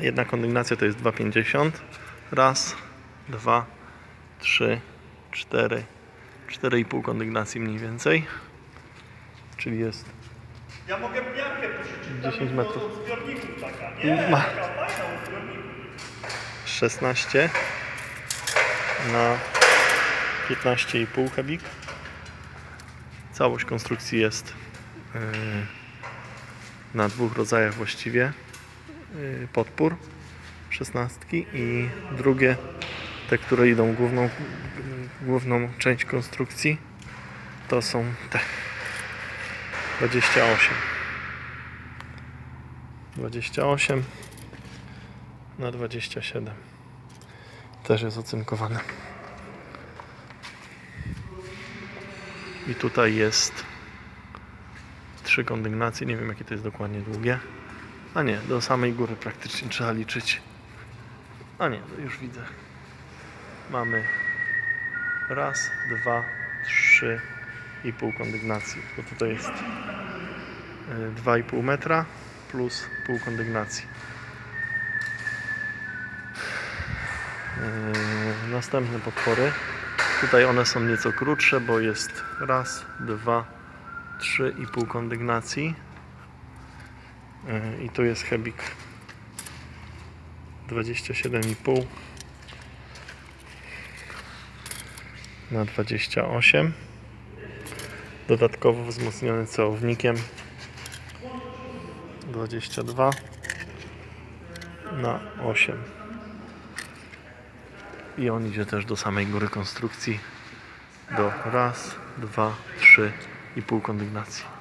Jedna kondygnacja to jest 2,50. Raz, dwa, trzy, cztery, 4,5 kondygnacji mniej więcej. Czyli jest Ja mogę miarkę pożyczyć. 10 metrów. Zbiorników taka, nie? Ma. Taka fajna od zbiorników. 16 na 15,5 hebik. Całość konstrukcji jest yy, na dwóch rodzajach właściwie podpór 16 i drugie te, które idą główną, główną część konstrukcji to są te. 28 28 na 27 też jest ocynkowane. I tutaj jest trzy kondygnacje nie wiem jakie to jest dokładnie długie a nie, do samej góry praktycznie trzeba liczyć a nie, już widzę mamy raz, dwa, trzy i pół kondygnacji bo tutaj jest y, 2,5 metra plus pół kondygnacji Yy, następne podpory. Tutaj one są nieco krótsze, bo jest raz, dwa, trzy i pół kondygnacji. Yy, I tu jest hebik 27,5 na 28. Dodatkowo wzmocniony cełownikiem 22 na 8 i on idzie też do samej góry konstrukcji do raz, dwa, trzy i pół kondygnacji.